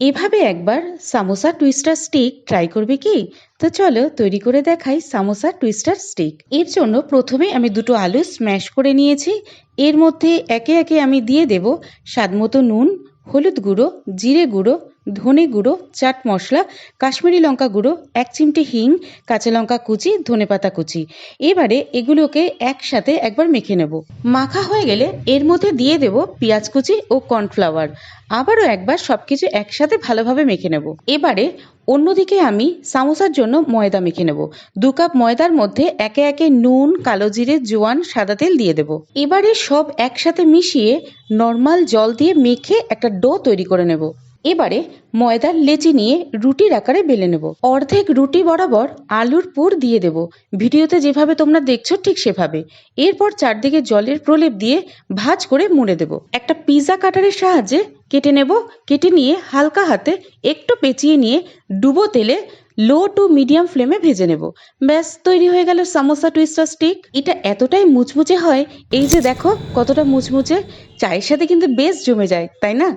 এভাবে একবার samosa twister stick try করবে কি? তো চলো তৈরি করে দেখাই সামোসা টুইস্টার স্টিক। এর জন্য প্রথমে আমি দুটো আলু স্ম্যাশ করে নিয়েছি। এর মধ্যে একে একে আমি দিয়ে দেব স্বাদমতো নুন, হলুদ গুঁড়ো, জিরে গুঁড়ো ধনে গুঁড়ো, চাট মশলা, কাশ্মীরি লঙ্কা গুঁড়ো, এক চিমটি হিং, কাঁচা লঙ্কা কুচি ধনেপাতা কুচি। এবারে এগুলোকে একসাথে একবার মেখে নেব। মাখা হয়ে গেলে এর মধ্যে দিয়ে দেব পেঁয়াজ কুচি ও কর্নফ্লাওয়ার। আবারও একবার সব কিছু একসাথে ভালোভাবে মেখে নেব। এবারে অন্যদিকে আমি সামোসার জন্য ময়দা মেখে নেব। দু কাপ ময়দার মধ্যে একে একে নুন, কালো জিরে, জোয়ান, সাদা তেল দিয়ে দেব। এবারে সব একসাথে মিশিয়ে নর্মাল জল দিয়ে মেখে একটা ডো তৈরি করে নেব। এবারে ময়দার লেচি নিয়ে রুটির আকারে বেলে নেব। অর্ধেক রুটি বরাবর আলুর পুর দিয়ে দেব। ভিডিওতে যেভাবে তোমরা দেখছ ঠিক সেভাবে। এরপর চারদিকে জলের প্রলেপ দিয়ে ভাজ করে মুড়ে দেব। একটা পিৎজা কাটারের সাহায্যে কেটে নেব। কেটে নিয়ে হালকা হাতে একটু পেঁচিয়ে নিয়ে ডুবো তেলে লো টু মিডিয়াম ফ্লেমে ভেজে নেব। ব্যাস, তৈরি হয়ে গেল সামোসা টুইস্টার স্টিক। এটা এতটাই মুচমুচে হয়, এই যে দেখো কতটা মুচমুচে। চায়ের সাথে কিন্তু বেশ জমে যায়, তাই না?